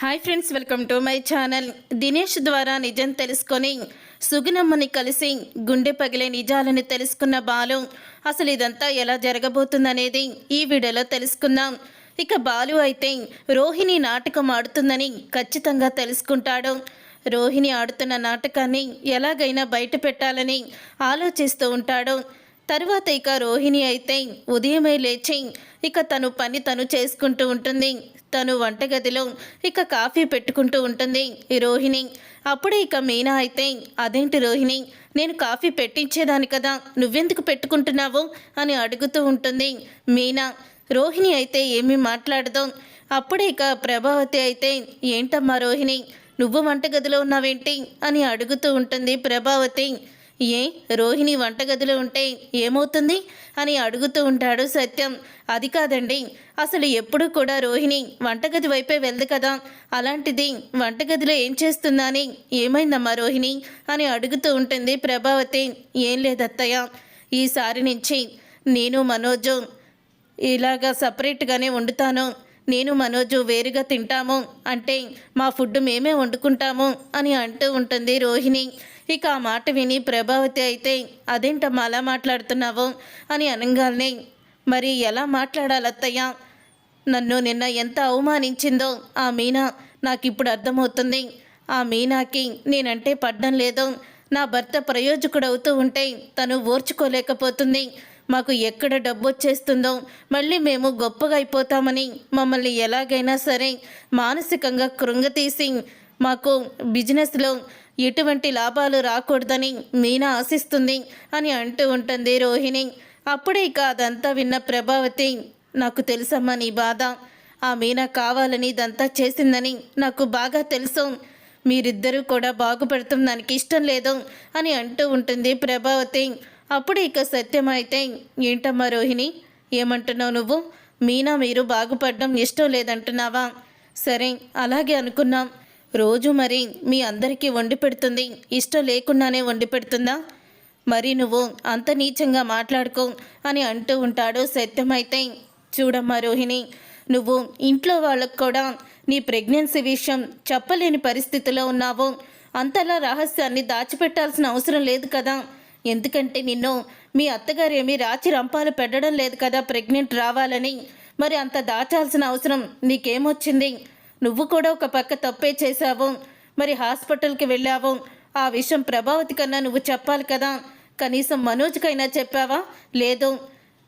Hi friends welcome to my channel Dinesh ద్వారా నిజం తెలుసుకొని సుగుణమ్మని కలిసి గుండె పగిలే నిజాలని తెలుసుకున్న బాలు. అసలు ఇదంతా ఎలా జరగబోతుందనేది ఈ వీడియోలో తెలుసుకుందాం. ఇక బాలు అయితే రోహిణి నాటకం ఆడుతుందని ఖచ్చితంగా తెలుసుకుంటాడు. రోహిణి ఆడుతున్న నాటకాన్ని ఎలాగైనా బయట పెట్టాలని ఆలోచిస్తూ ఉంటాడు. తర్వాత ఇక రోహిణి అయితే ఉదయమే లేచి ఇక తను పని తను చేసుకుంటూ ఉంటుంది. తను వంటగదిలో ఇక కాఫీ పెట్టుకుంటూ ఉంటుంది ఈ రోహిణి. అప్పుడే ఇక మీనా అయితే అదేంటి రోహిణి? నేను కాఫీ పెట్టించేదాన్ని కదా. నువ్వెందుకు పెట్టుకుంటున్నావు? అని అడుగుతూ ఉంటుంది మీనా. రోహిణి అయితే ఏమీ మాట్లాడదు. అప్పుడే ఇక ప్రభావతి అయితే ఏంటమ్మా రోహిణి? నువ్వు వంటగదిలో ఉన్నావేంటి? అని అడుగుతూ ఉంటుంది ప్రభావతి. ఏ రోహిణి వంటగదిలో ఉంటే ఏమవుతుంది? అని అడుగుతూ ఉంటాడు సత్యం. అది కాదండి. అసలు ఎప్పుడు కూడా రోహిణి వంటగది వైపే వెళ్దు కదా? అలాంటిది వంటగదిలో ఏం చేస్తుందని? ఏమైందమ్మా రోహిణి? అని అడుగుతూ ఉంటుంది ప్రభావతి. ఏం లేదత్తయ్య. ఈసారి నుంచి నేను మనోజు ఇలాగా సపరేట్గానే వండుతాను. నేను మనోజు వేరుగా తింటాము. అంటే మా ఫుడ్ మేమే వండుకుంటాము అని అంటూ ఉంటుంది రోహిణి. ఇక ఆ మాట విని ప్రభావతి అయితే అదేంటమ్మా అలా మాట్లాడుతున్నావు? అని అనగానే మరి ఎలా మాట్లాడాలత్తయ్యా? నన్ను నిన్న ఎంత అవమానించిందో ఆ మీనా నాకు ఇప్పుడు అర్థమవుతుంది. ఆ మీనాకి నేనంటే పడ్డం లేదు. నా భర్త ప్రయోజకుడవుతూ ఉంటే తను ఓర్చుకోలేకపోతుంది. మాకు ఎక్కడ డబ్బు వచ్చేస్తుందో మళ్ళీ మేము గొప్పగా అయిపోతామని మమ్మల్ని ఎలాగైనా సరే మానసికంగా కృంగతీసి మాకు బిజినెస్లో ఎటువంటి లాభాలు రాకూడదని మీనా ఆశిస్తుంది అని అంటూ ఉంటుంది రోహిణి. అప్పుడే ఇక అదంతా విన్న ప్రభావతి నాకు తెలుసమ్మా నీ బాధ. ఆ మీనా కావాలని ఇదంతా చేసిందని నాకు బాగా తెలుసు. మీరిద్దరూ కూడా బాగుపడతాం దానికి ఇష్టం లేదు అని అంటూ ఉంటుంది ప్రభావతి. అప్పుడు ఇక సత్యం అయితే ఏంటమ్మా రోహిణి ఏమంటున్నావు నువ్వు? మీనా మీరు బాగుపడడం ఇష్టం లేదంటున్నావా? సరే అలాగే అనుకున్నాం. రోజు మరి మీ అందరికీ వండి పెడుతుంది. ఇష్టం లేకుండానే వండి పెడుతుందా? మరి నువ్వు అంత నీచంగా మాట్లాడుకో అని అంటూ ఉంటాడు సత్యమైతే. చూడమ్మా రోహిణి నువ్వు ఇంట్లో వాళ్ళకు కూడా నీ ప్రెగ్నెన్సీ విషయం చెప్పలేని పరిస్థితిలో ఉన్నావు. అంతలా రహస్యాన్ని దాచిపెట్టాల్సిన అవసరం లేదు కదా. ఎందుకంటే నిన్ను మీ అత్తగారు ఏమీ రాచి రంపాలు పెట్టడం లేదు కదా ప్రెగ్నెంట్ రావాలని. మరి అంత దాచాల్సిన అవసరం నీకేమొచ్చింది? నువ్వు కూడా ఒక పక్క తప్పే చేశావు. మరి హాస్పిటల్కి వెళ్ళావు. ఆ విషయం ప్రభావతి కన్నా నువ్వు చెప్పాలి కదా. కనీసం మనోజ్కైనా చెప్పావా? లేదు.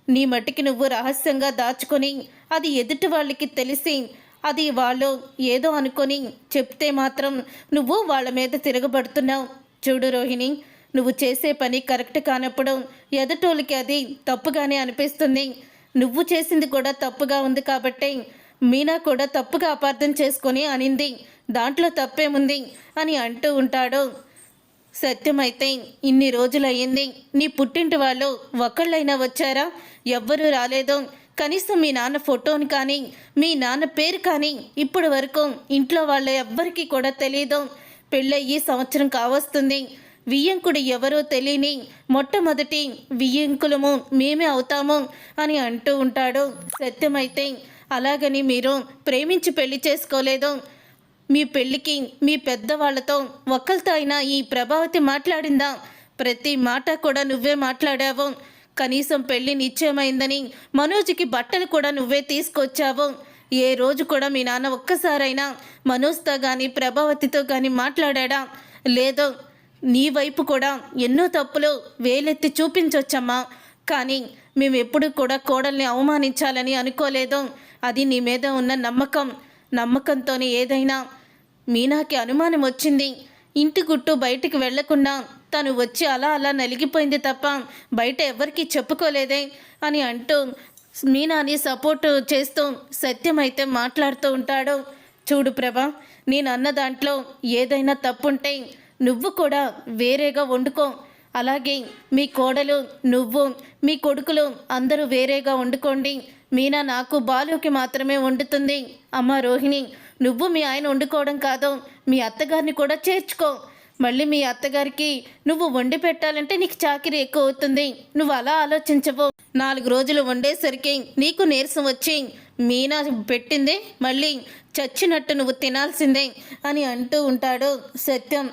నీ మట్టికి నువ్వు రహస్యంగా దాచుకొని అది ఎదుటి వాళ్ళకి తెలిసి అది వాళ్ళు ఏదో అనుకొని చెప్తే మాత్రం నువ్వు వాళ్ళ మీద తిరగబడుతున్నావు. చూడు రోహిణి నువ్వు చేసే పని కరెక్ట్ కానప్పుడు ఎదుటోళ్ళకి అది తప్పుగానే అనిపిస్తుంది. నువ్వు చేసింది కూడా తప్పుగా ఉంది కాబట్టి మీనా కూడా తప్పుగా అపార్థం చేసుకొని అనింది. దాంట్లో తప్పేముంది? అని అంటూ ఉంటాడు. సత్యమైతే ఇన్ని రోజులయ్యింది. నీ పుట్టింటి వాళ్ళు ఒక్కళ్ళైనా వచ్చారా? ఎవ్వరూ రాలేదు. కనీసం మీ నాన్న ఫోటోని కానీ మీ నాన్న పేరు కానీ ఇప్పటి వరకు ఇంట్లో వాళ్ళ ఎవ్వరికీ కూడా తెలియదు పెళ్ళయ్యి సంవత్సరం కావస్తుంది. వియ్యంకుడు ఎవరో తెలియని మొట్టమొదటి వియ్యంకులము మేమే అవుతాము అని అంటూ ఉంటాడు. సత్యమైతే అలాగని మీరు ప్రేమించి పెళ్ళి చేసుకోలేదు. మీ పెళ్ళికి మీ పెద్దవాళ్ళతో ఒక్కరితో అయినా ఈ ప్రభావతి మాట్లాడిందా? ప్రతి మాట కూడా నువ్వే మాట్లాడావు. కనీసం పెళ్ళి నిశ్చయమైందని మనోజ్కి బట్టలు కూడా నువ్వే తీసుకొచ్చావు. ఏ రోజు కూడా మీ నాన్న ఒక్కసారైనా మనోజ్తో కానీ ప్రభావతితో కానీ మాట్లాడా? లేదో నీ వైపు కూడా ఎన్నో తప్పులు వేలెత్తి చూపించొచ్చమ్మా. కానీ మేము ఎప్పుడు కూడా కోడల్ని అవమానించాలని అనుకోలేదు. అది నీ మీద ఉన్న నమ్మకం. నమ్మకంతోనే ఏదైనా మీనాకి అనుమానం వచ్చింది. ఇంటి గుట్టు బయటికి వెళ్ళకుండా తను వచ్చి అలా అలా నలిగిపోయింది తప్ప బయట ఎవరికీ చెప్పుకోలేదే అని అంటూ మీనాని సపోర్ట్ చేస్తూ సత్యమైతే మాట్లాడుతూ ఉంటాడు. చూడు ప్రభా నేను అన్న దాంట్లో ఏదైనా తప్పుంటే నువ్వు కూడా వేరేగా వండుకో. అలాగే మీ కోడలు నువ్వు మీ కొడుకులు అందరూ వేరేగా వండుకోండి. మీనా నాకు బాలుకి మాత్రమే వండుతుంది. అమ్మ రోహిణి నువ్వు మీ ఆయన వండుకోవడం కాదు మీ అత్తగారిని కూడా చేర్చుకో. మళ్ళీ మీ అత్తగారికి నువ్వు వండి పెట్టాలంటే నీకు చాకిరి ఎక్కువ అవుతుంది. నువ్వు అలా ఆలోచించవు. నాలుగు రోజులు వండేసరికి నీకు నీరసం వచ్చి మీనా పెట్టింది మళ్ళీ చచ్చినట్టు నువ్వు తినాల్సిందే అని అంటూ ఉంటాడు సత్యం.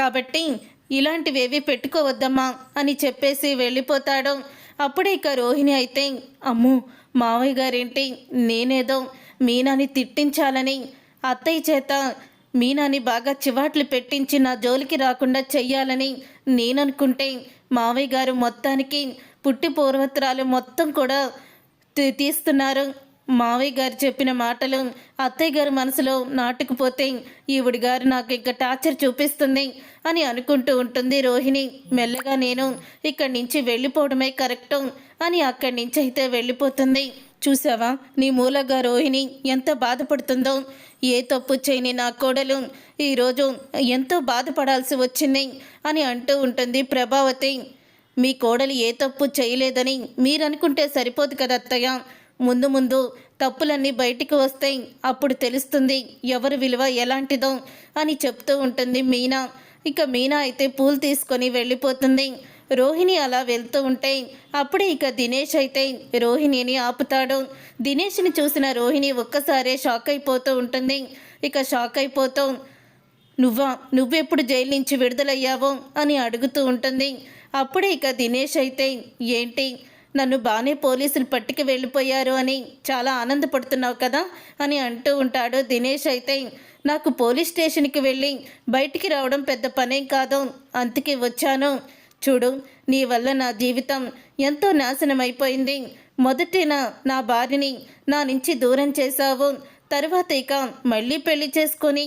కాబట్టి ఇలాంటివేవి పెట్టుకోవద్దమ్మా అని చెప్పేసి వెళ్ళిపోతాడు. అప్పుడే ఇక రోహిణి అయితే అమ్ము మావయ్య గారేంటి? నేనేదో మీనాని తిట్టించాలని. అత్తయ్య చేత మీనాని బాగా చివాట్లు పెట్టించి నా జోలికి రాకుండా చెయ్యాలని నేననుకుంటే మావయ్య గారు మొత్తానికి పుట్టి పూర్వత్రాలు మొత్తం కూడా తీ- తీస్తున్నారు. మావయ్య గారు చెప్పిన మాటలు అత్తయ్య గారి మనసులో నాటుకుపోతే ఈవిడి గారు నాకు ఇంకా టార్చర్ చూపిస్తుంది అని అనుకుంటూ ఉంటుంది రోహిణి. మెల్లగా నేను ఇక్కడి నుంచి వెళ్ళిపోవడమే కరెక్టు అని అక్కడి నుంచి అయితే వెళ్ళిపోతుంది. చూసావా? నీ మూలగా రోహిణి ఎంత బాధపడుతుందో ఏ తప్పు చేయని నా కోడలు ఈరోజు ఎంతో బాధపడాల్సి వచ్చింది అని అంటూ ఉంటుంది ప్రభావతి. మీ కోడలు ఏ తప్పు చేయలేదని మీరు అనుకుంటే సరిపోదు కదా అత్తయ్య? ముందు ముందు తప్పులన్నీ బయటికి వస్తాయి అప్పుడు తెలుస్తుంది ఎవరి విలువ ఎలాంటిదో అని చెప్తూ ఉంటుంది మీనా. ఇక మీనా అయితే పూలు తీసుకొని వెళ్ళిపోతుంది. రోహిణి అలా వెళ్తూ ఉంటే అప్పుడే ఇక దినేష్ అయితే రోహిణిని ఆపుతాడు. దినేష్ని చూసిన రోహిణి ఒక్కసారే షాక్ అయిపోతూ ఉంటుంది. ఇక షాక్ అయిపోతూ నువ్వా? నువ్వెప్పుడు జైలు నుంచి విడుదలయ్యావో? అని అడుగుతూ ఉంటుంది. అప్పుడే ఇక దినేష్ అయితే ఏంటి? నన్ను బాగానే పోలీసులు పట్టుకు వెళ్ళిపోయారు అని చాలా ఆనందపడుతున్నావు కదా అని అంటూ ఉంటాడు దినేష్ అయితే. నాకు పోలీస్ స్టేషన్కి వెళ్ళి బయటికి రావడం పెద్ద పనేం కాదు అందుకే వచ్చాను. చూడు నీ వల్ల నా జీవితం ఎంతో నాశనం అయిపోయింది. మొదటిన నా భార్యని నా నుంచి దూరం చేశావు. తర్వాత ఇక మళ్ళీ పెళ్ళి చేసుకొని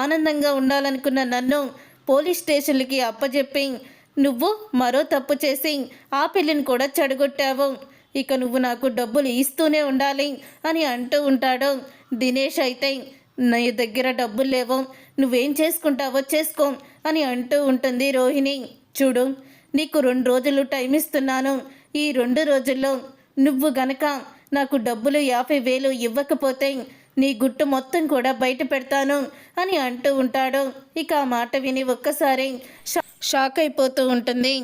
ఆనందంగా ఉండాలనుకున్న నన్ను పోలీస్ స్టేషన్లకి అప్పజెప్పి నువ్వు మరో తప్పు చేసి ఆ పెళ్ళిని కూడా చెడగొట్టావు. ఇక నువ్వు నాకు డబ్బులు ఇస్తూనే ఉండాలి అని అంటూ ఉంటాడు దినేష్ అయితే. నీ దగ్గర డబ్బులు లేవు. నువ్వేం చేసుకుంటావో చేసుకో అని అంటూ ఉంటుంది రోహిణి. చూడు నీకు రెండు రోజులు టైం ఇస్తున్నాను. ఈ రెండు రోజుల్లో నువ్వు గనక నాకు డబ్బులు యాభై వేలు ఇవ్వకపోతే నీ గుట్టు మొత్తం కూడా బయట పెడతాను అని అంటూ ఉంటాడు. ఇక ఆ మాట విని ఒక్కసారి షా- షాక్ అయిపోతూ ఉంటుంది.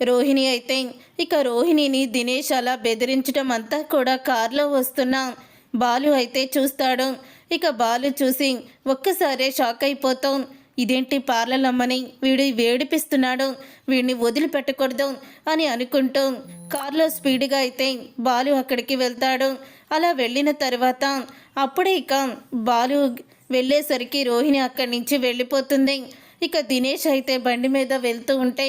రోహిణి అయితే ఇక రోహిణిని దినేష్ అలా బెదిరించడం అంతా కూడా కారులో వస్తున్న బాలు అయితే చూస్తాడు. ఇక బాలు చూసి ఒక్కసారే షాక్ అయిపోతాం ఇదేంటి పార్లలమ్మని వీడు వేడిపిస్తున్నాడు వీడిని వదిలిపెట్టకూడదు అని అనుకుంటూ కారులో స్పీడ్గా అయితే బాలు అక్కడికి వెళ్తాడు. అలా వెళ్ళిన తర్వాత అప్పుడే ఇక బాలు వెళ్ళేసరికి రోహిణి అక్కడి నుంచి వెళ్ళిపోతుంది. ఇక దినేష్ అయితే బండి మీద వెళ్తూ ఉంటే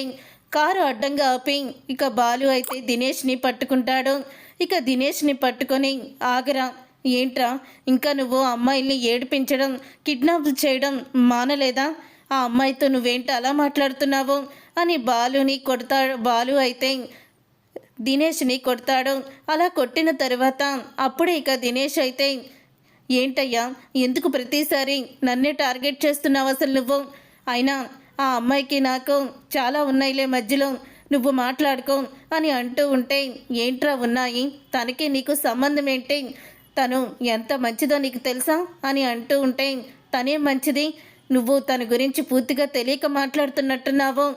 కారు అడ్డంగా ఆపి ఇక బాలు అయితే దినేష్ని పట్టుకుంటాడు. ఇక దినేష్ని పట్టుకొని ఆగరా ఏంట్రా ఇంకా నువ్వు అమ్మాయిల్ని ఏడిపించడం కిడ్నాప్ చేయడం మానలేదా? ఆ అమ్మాయితో నువ్వేంటి అలా మాట్లాడుతున్నావు? అని బాలుని కొడతా బాలు అయితే దినేష్ని కొడతాడు. అలా కొట్టిన తర్వాత అప్పుడే ఇక దినేష్ అయితే ఏంటయ్యా ఎందుకు ప్రతిసారి నన్నే టార్గెట్ చేస్తున్నావు అసలు నువ్వు? అయినా ఆ అమ్మాయికి నాకు చాలా ఉన్నాయిలే మధ్యలో నువ్వు మాట్లాడుకో అని అంటూ ఉంటే ఏంట్రా ఉన్నాయి? తనకి నీకు సంబంధం ఏంటి? తను ఎంత మంచిదో నీకు తెలుసా? అని అంటూ ఉంటే తనే మంచిది? నువ్వు తన గురించి పూర్తిగా తెలియక మాట్లాడుతున్నట్టున్నావు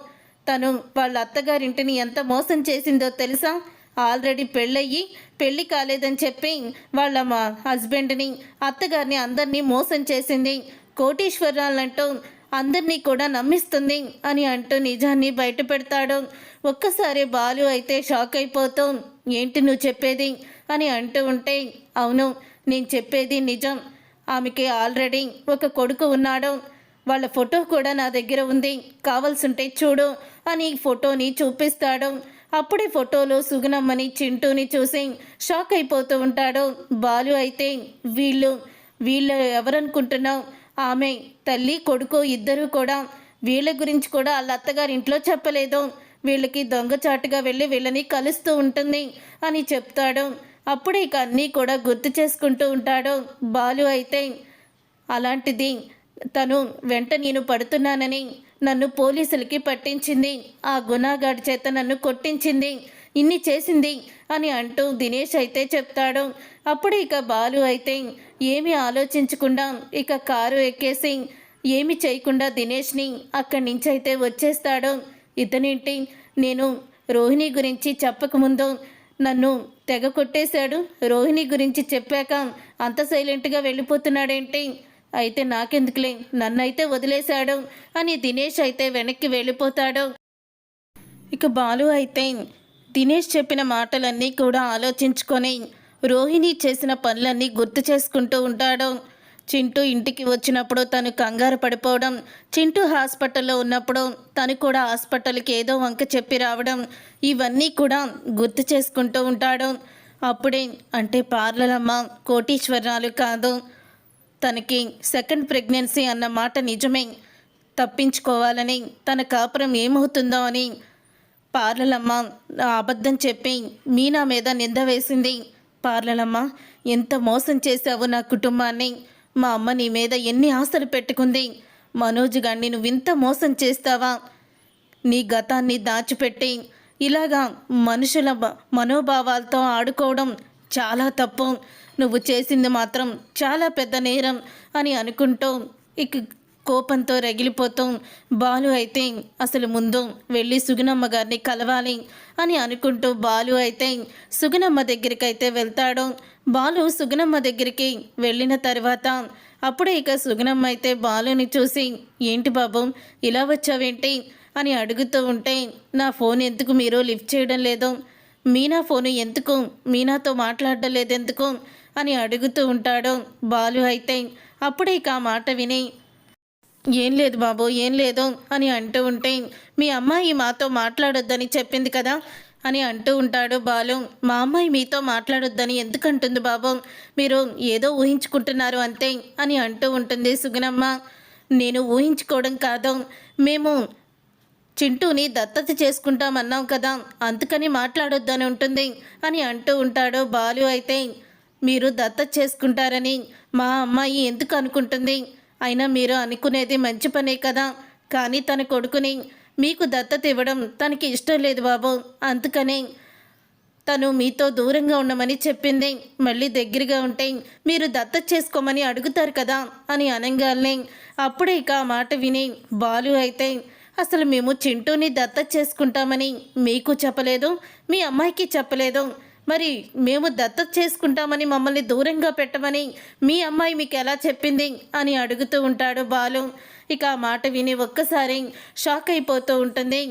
తను వాళ్ళ అత్తగారింటిని ఎంత మోసం చేసిందో తెలుసా? ఆల్రెడీ పెళ్ళయ్యి పెళ్ళి కాలేదని చెప్పి వాళ్ళ మా హస్బెండ్ని అత్తగారిని అందరినీ మోసం చేసింది. కోటీశ్వరాలంటూ అందరినీ కూడా నమ్మిస్తుంది అని అంటూ నిజాన్ని బయట పెడతాడు ఒక్కసారి బాలు అయితే షాక్ అయిపోతూ. ఏంటి నువ్వు చెప్పేది? అని అంటూ ఉంటే అవును నేను చెప్పేది నిజం. ఆమెకి ఆల్రెడీ ఒక కొడుకు ఉన్నాడు. వాళ్ళ ఫోటో కూడా నా దగ్గర ఉంది. కావాల్సుంటే చూడు అని ఫోటోని చూపిస్తాడు. అప్పుడే ఫోటోలో సుగుణమ్మని చింటూని చూసి షాక్ అయిపోతూ ఉంటాడు. బాలు అయితే వీళ్ళు వీళ్ళు ఎవరనుకుంటున్నావు? ఆమె తల్లి కొడుకు ఇద్దరూ కూడా వీళ్ళ గురించి కూడా వాళ్ళ అత్తగారి ఇంట్లో చెప్పలేదు. వీళ్ళకి దొంగచాటుగా వెళ్ళి వీళ్ళని కలుస్తూ ఉంటుంది అని చెప్తాడు. అప్పుడే ఇక అన్నీ కూడా గుర్తు చేసుకుంటూ ఉంటాడు. బాలు అయితే అలాంటిది తను వెంట నేను పడుతున్నానని నన్ను పోలీసులకి పట్టించింది. ఆ గుణాగాడి చేత నన్ను కొట్టించింది. ఇన్ని చేసింది అని అంటూ దినేష్ అయితే చెప్తాడు. అప్పుడు ఇక బాలు అయితే ఏమీ ఆలోచించకుండా ఇక కారు ఎక్కేసి ఏమి చేయకుండా దినేష్ని అక్కడి నుంచి అయితే వచ్చేస్తాడు. ఇతనేంటి? నేను రోహిణి గురించి చెప్పకముందు నన్ను తెగ కొట్టేశాడు. రోహిణి గురించి చెప్పాక అంత సైలెంట్గా వెళ్ళిపోతున్నాడేంటి? అయితే నాకెందుకులే? నన్నైతే వదిలేశాడు అని దినేష్ అయితే వెనక్కి వెళ్ళిపోతాడు. ఇక బాలు అయితే దినేష్ చెప్పిన మాటలన్నీ కూడా ఆలోచించుకొని రోహిణి చేసిన పనులన్నీ గుర్తు చేసుకుంటూ ఉంటాడు. చింటూ ఇంటికి వచ్చినప్పుడు తను కంగారు పడిపోవడం చింటూ హాస్పిటల్లో ఉన్నప్పుడు తను కూడా హాస్పిటల్కి ఏదో వంక చెప్పి రావడం ఇవన్నీ కూడా గుర్తు చేసుకుంటూ ఉంటాడు. అప్పుడే అంటే పార్లలమ్మ కోటీశ్వరాలు కాదు తనకి సెకండ్ ప్రెగ్నెన్సీ అన్న మాట నిజమే. తప్పించుకోవాలని తన కాపురం ఏమవుతుందో అని పార్లలమ్మ అబద్ధం చెప్పి మీనా మీద నింద వేసింది. పార్లలమ్మ ఎంత మోసం చేశావు నా కుటుంబాన్ని? మా అమ్మ నీ మీద ఎన్ని ఆశలు పెట్టుకుంది? మనోజ్ గాన్ని నువ్వు ఇంత మోసం చేస్తావా? నీ గతాన్ని దాచిపెట్టి ఇలాగా మనుషుల మనోభావాలతో ఆడుకోవడం చాలా తప్పు. నువ్వు చేసింది మాత్రం చాలా పెద్ద నేరం అని అనుకుంటూ ఇక కోపంతో రగిలిపోతాం. బాలు అయితే అసలు ముందు వెళ్ళి సుగుణమ్మ గారిని కలవాలి అని అనుకుంటూ బాలు అయితే సుగుణమ్మ దగ్గరికి అయితే వెళ్తాడు. బాలు సుగుణమ్మ దగ్గరికి వెళ్ళిన తర్వాత అప్పుడే ఇక సుగుణమ్మ అయితే బాలుని చూసి ఏంటి బాబు ఇలా వచ్చావేంటి? అని అడుగుతూ ఉంటే నా ఫోన్ ఎందుకు మీరు లిఫ్ట్ చేయడం లేదు? మీనా ఫోను ఎందుకు? మీనాతో మాట్లాడడం లేదెందుకు? అని అడుగుతూ ఉంటాడు బాలు అయితే. అప్పుడే ఇక ఆ మాట విని ఏం లేదు బాబు ఏం లేదు అని అంటూ ఉంటే మీ అమ్మాయి మాతో మాట్లాడొద్దని చెప్పింది కదా? అని అంటూ ఉంటాడు బాలు. మా అమ్మాయి మీతో మాట్లాడొద్దని ఎందుకు అంటుంది బాబు? మీరు ఏదో ఊహించుకుంటున్నారు అంతే అని అంటూ ఉంటుంది సుగుణమ్మ. నేను ఊహించుకోవడం కాదు. మేము చింటూని దత్తత చేసుకుంటామన్నాం కదా అందుకని మాట్లాడొద్దని ఉంటుంది అని అంటూ ఉంటాడు బాలు. అయితే మీరు దత్తత చేసుకుంటారని మా అమ్మాయి ఎందుకు అనుకుంటుంది? అయినా మీరు అనుకునేది మంచి పనే కదా? కానీ తన కొడుకుని మీకు దత్తత ఇవ్వడం తనకి ఇష్టం లేదు బాబు. అందుకనే తను మీతో దూరంగా ఉండమని చెప్పింది. మళ్ళీ దగ్గరగా ఉంటే మీరు దత్త చేసుకోమని అడుగుతారు కదా? అని అనగానే అప్పుడే ఇక ఆ మాట విని బాలు అయితే అసలు మేము చింటూని దత్త చేసుకుంటామని మీకు చెప్పలేదు? మీ అమ్మాయికి చెప్పలేదు? మరి మేము దత్తత చేసుకుంటామని మమ్మల్ని దూరంగా పెట్టమని మీ అమ్మాయి మీకు ఎలా చెప్పింది అని అడుగుతూ ఉంటాడు బాలు. ఇక ఆ మాట విని ఒక్కసారి షాక్ అయిపోతూ ఉంటుంది.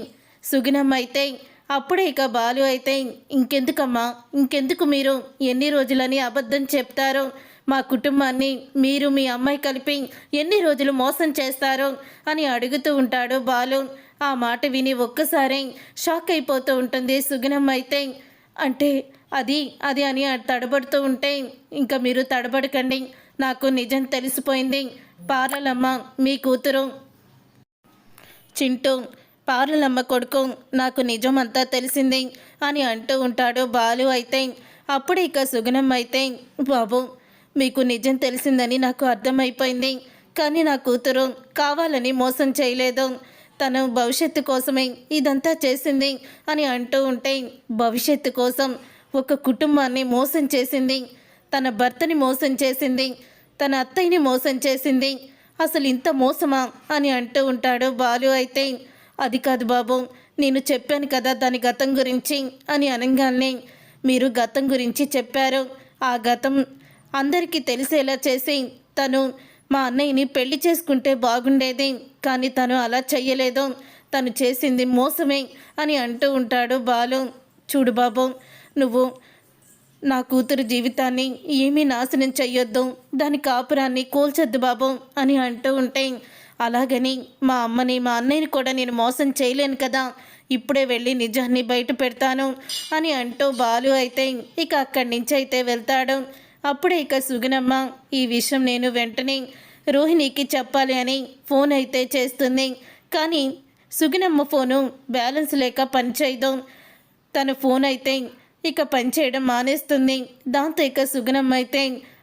సుగినమ్మ అయితే అప్పుడే ఇక బాలు అయితే ఇంకెందుకమ్మా? ఇంకెందుకు మీరు? ఎన్ని రోజులని అబద్ధం చెప్తారో? మా కుటుంబాన్ని మీరు మీ అమ్మాయి కలిపి ఎన్ని రోజులు మోసం చేస్తారో? అని అడుగుతూ ఉంటాడు బాలు. ఆ మాట విని ఒక్కసారి షాక్ అయిపోతూ ఉంటుంది. సుగుణమ్మ అయితే అంటే అది అది అని తడబడుతూ ఉంటే ఇంకా మీరు తడబడకండి. నాకు నిజం తెలిసిపోయింది. పార్లలమ్మ మీ కూతురు చింటూ పార్లలమ్మ కొడుకు నాకు నిజం అంతా తెలిసింది అని అంటూ ఉంటాడు బాలు అయితే. అప్పుడు ఇక సుగుణం అయితే బాబు మీకు నిజం తెలిసిందని నాకు అర్థమైపోయింది. కానీ నా కూతురు కావాలని మోసం చేయలేదు. తను భవిష్యత్తు కోసమే ఇదంతా చేసింది అని అంటూ ఉంటే భవిష్యత్తు కోసం ఒక కుటుంబాన్ని మోసం చేసింది. తన భర్తని మోసం చేసింది. తన అత్తయ్యని మోసం చేసింది. అసలు ఇంత మోసమా అని అంటూ ఉంటాడు బాలు అయితే. అది కాదు బాబు నేను చెప్పాను కదా దాని గతం గురించి అని అనగానే. మీరు గతం గురించి చెప్పారు. ఆ గతం అందరికీ తెలిసేలా చేసి తను మా అన్నయ్యని పెళ్ళి చేసుకుంటే బాగుండేది. కానీ తను అలా చెయ్యలేదు. తను చేసింది మోసమే అని అంటూ ఉంటాడు బాలు. చూడు బాబు నువ్వు నా కూతురు జీవితాన్ని ఏమీ నాశనం చెయ్యొద్దు. దాని కాపురాన్ని కూల్చొద్దు బాబు అని అంటూ ఉంటే అలాగని మా అమ్మని మా అన్నయ్యని కూడా నేను మోసం చేయలేను కదా. ఇప్పుడే వెళ్ళి నిజాన్ని బయట పెడతాను అని అంటూ బాలు అయితే ఇక అక్కడి నుంచి అయితే వెళ్తాడు. అప్పుడే ఇక సుగుణమ్మ ఈ విషయం నేను వెంటనే రోహిణికి చెప్పాలి అని ఫోన్ అయితే చేస్తుంది. కానీ సుగుణమ్మ ఫోను బ్యాలెన్స్ లేక పనిచేయదు. తన ఫోన్ అయితే ఇక పనిచేయడం మానేస్తుంది. దాంతో ఇక సుగుణమ్మ అయితే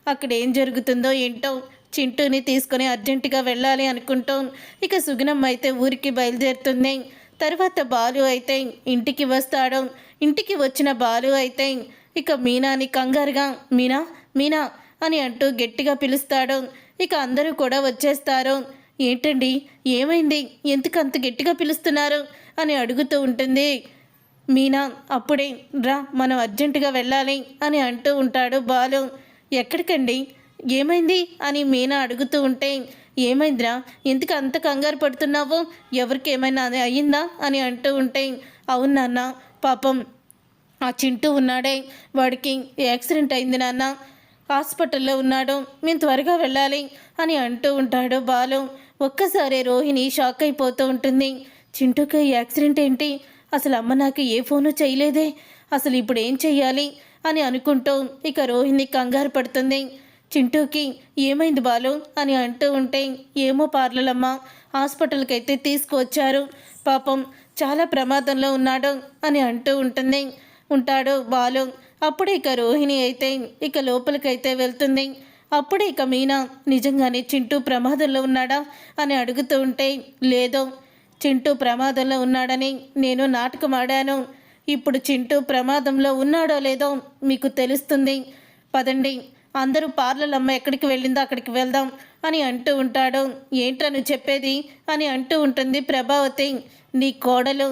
అక్కడ ఏం జరుగుతుందో ఏంటో చింటూని తీసుకొని అర్జెంటుగా వెళ్ళాలి అనుకుంటూ ఇక సుగుణమ్మ అయితే ఊరికి బయలుదేరుతుంది. తర్వాత బాలు అయితే ఇంటికి వస్తాడు. ఇంటికి వచ్చిన బాలు అయితే ఇక మీనాని కంగారుగా మీనా మీనా అని అంటూ గట్టిగా పిలుస్తాడు. ఇక అందరూ కూడా వచ్చేస్తారు. ఏంటండి? ఏమైంది? ఎందుకు అంత గట్టిగా పిలుస్తున్నారు? అని అడుగుతూ ఉంటుంది. మీనా అప్పుడే రా మనం అర్జెంటుగా వెళ్ళాలి అని అంటూ ఉంటాడు బాలు. ఎక్కడికండి? ఏమైంది? అని మీనా అడుగుతూ ఉంటే ఏమైందిరా? ఎందుకు అంత కంగారు పడుతున్నావు? ఎవరికి ఏమైనా అది అయ్యిందా? అని అంటూ ఉంటే అవును నాన్న పాపం ఆ చింటూ ఉన్నాడే. వాడికి యాక్సిడెంట్ అయింది నాన్న. హాస్పిటల్లో ఉన్నాడు. మేము త్వరగా వెళ్ళాలి అని అంటూ ఉంటాడు బాలు. ఒక్కసారి రోహిణి షాక్ అయిపోతూ ఉంటుంది. చింటూకి యాక్సిడెంట్ ఏంటి? అసలు అమ్మ నాకు ఏ ఫోను చేయలేదే. అసలు ఇప్పుడు ఏం చెయ్యాలి అని అనుకుంటూ ఇక రోహిణి కంగారు పడుతుంది. చింటూకి ఏమైంది బాలు అని అంటూ ఉంటే ఏమో పార్లలమ్మ హాస్పిటల్కి అయితే తీసుకువచ్చారు. పాపం చాలా ప్రమాదంలో ఉన్నాడు అని అంటూ ఉంటుంది. ఉంటాడు బాలు. అప్పుడు ఇక రోహిణి అయితే ఇక లోపలికైతే వెళ్తుంది. అప్పుడే ఇక మీనా నిజంగానే చింటూ ప్రమాదంలో ఉన్నాడా అని అడుగుతూ ఉంటే లేదో. చింటూ ప్రమాదంలో ఉన్నాడని నేను నాటకం ఆడాను. ఇప్పుడు చింటూ ప్రమాదంలో ఉన్నాడో లేదో మీకు తెలుస్తుంది. పదండి అందరూ పార్లలమ్మ ఎక్కడికి వెళ్ళిందో అక్కడికి వెళ్దాం అని అంటూ ఉంటాడు. ఏంట్రా నువ్వు చెప్పేది? అని అంటూ ఉంటుంది ప్రభావతి. నీ కోడలు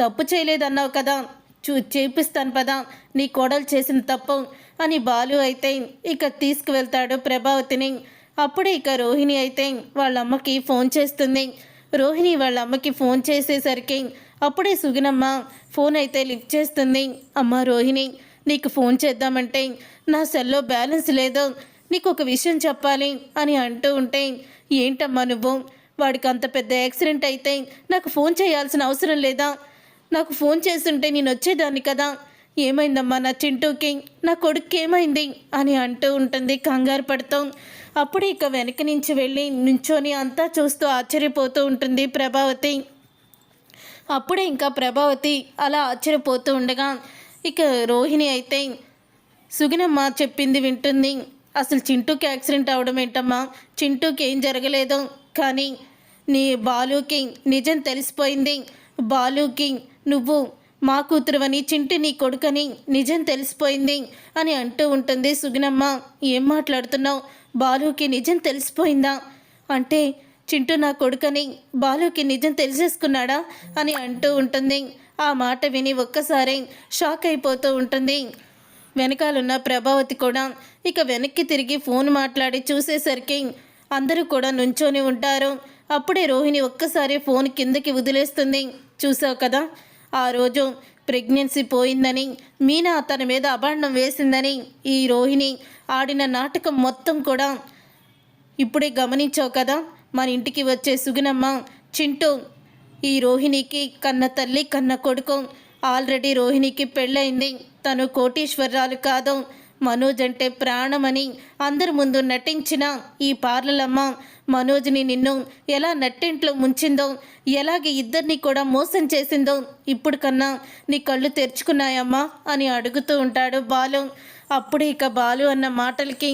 తప్పు చేయలేదన్నావు కదా. చూ చేపిస్తాను పదా. నీ కోడలు చేసిన తప్పు అని బాలు అయితే ఇక తీసుకువెళ్తాడు ప్రభావతిని. అప్పుడే ఇక రోహిణి అయితే వాళ్ళ అమ్మకి ఫోన్ చేస్తుంది. రోహిణి వాళ్ళ అమ్మకి ఫోన్ చేసేసరికి అప్పుడే సుగినమ్మ ఫోన్ అయితే లిఫ్ట్ చేస్తుంది. అమ్మ రోహిణి నీకు ఫోన్ చేద్దామంటే నా సెల్లో బ్యాలెన్స్ లేదు. నీకు ఒక విషయం చెప్పాలి అని అంటూ ఉంటే ఏంటమ్మా నువ్వు? వాడికి అంత పెద్ద యాక్సిడెంట్ అయితే నాకు ఫోన్ చేయాల్సిన అవసరం లేదా? నాకు ఫోన్ చేస్తుంటే నేను వచ్చేదాన్ని కదా? ఏమైందమ్మా నా చింటూకి? నా కొడుకు ఏమైంది? అని అంటూ ఉంటుంది కంగారు పడుతూ. అప్పుడు ఇక వెనక నుంచి వెళ్ళి నుంచొని అంతా చూస్తూ ఆశ్చర్యపోతూ ఉంటుంది ప్రభావతి. అప్పుడే ఇంకా ప్రభావతి అలా ఆశ్చర్యపోతూ ఉండగా ఇక రోహిణి అయితే సుగినమ్మ చెప్పింది వింటుంది. అసలు చింటూకి యాక్సిడెంట్ అవడం ఏంటమ్మా? చింటూకి ఏం జరగలేదు. కానీ నీ బాలుకి నిజం తెలిసిపోయింది. బాలుకి నువ్వు మా కూతురువని చింటి నీ కొడుకని నిజం తెలిసిపోయింది అని అంటూ ఉంటుంది సుగినమ్మ ఏం మాట్లాడుతున్నావు? బాలుకి నిజం తెలిసిపోయిందా? అంటే చింటూ నా కొడుకని బాలుకి నిజం తెలిసేసుకున్నాడా? అని అంటూ ఉంటుంది. ఆ మాట విని ఒక్కసారి షాక్ అయిపోతూ ఉంటుంది. వెనకాలన్న ప్రభావతి కూడా ఇక వెనక్కి తిరిగి ఫోన్ మాట్లాడి చూసేసరికి అందరూ కూడా నుంచొని ఉంటారు. అప్పుడే రోహిణి ఒక్కసారి ఫోన్ కిందకి వదిలేస్తుంది. చూసావు కదా? ఆ రోజు ప్రెగ్నెన్సీ పోయిందని మీనా తన మీద అభాండం వేసిందని ఈ రోహిణి ఆడిన నాటకం మొత్తం కూడా ఇప్పుడే గమనించావు కదా? మన ఇంటికి వచ్చే సుగుణమ్మ చింటూ ఈ రోహిణికి కన్న తల్లి కన్న కొడుకు. ఆల్రెడీ రోహిణికి పెళ్ళయింది. తను కోటీశ్వరరాలు కాదు. మనోజ్ అంటే ప్రాణమని అందరి ముందు నటించిన ఈ పార్లలమ్మ మనోజ్ని నిన్ను ఎలా నట్టింట్లో ముంచిందో ఎలాగే ఇద్దరిని కూడా మోసం చేసిందో ఇప్పుడు కన్నా నీ కళ్ళు తెరుచుకున్నాయమ్మా అని అడుగుతూ ఉంటాడు బాలు. అప్పుడు ఇక బాలు అన్న మాటలకి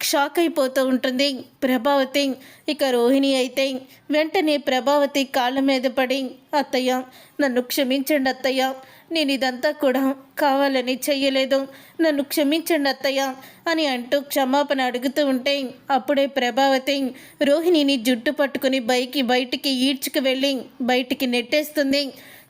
షాక్ అయిపోతూ ఉంటుంది. ప్రభావతి ఇక రోహిణి అయితే వెంటనే ప్రభావతి కాళ్ళ మీద పడి అత్తయ్య నన్ను క్షమించండి అత్తయ్య. నేను ఇదంతా కూడా కావాలని చెయ్యలేదు. నన్ను క్షమించండి అత్తయ్య అని అంటూ క్షమాపణ అడుగుతూ ఉంటే అప్పుడే ప్రభావతి రోహిణిని జుట్టు పట్టుకుని బైకి బయటికి ఈడ్చుకు వెళ్ళి బయటికి నెట్టేస్తుంది.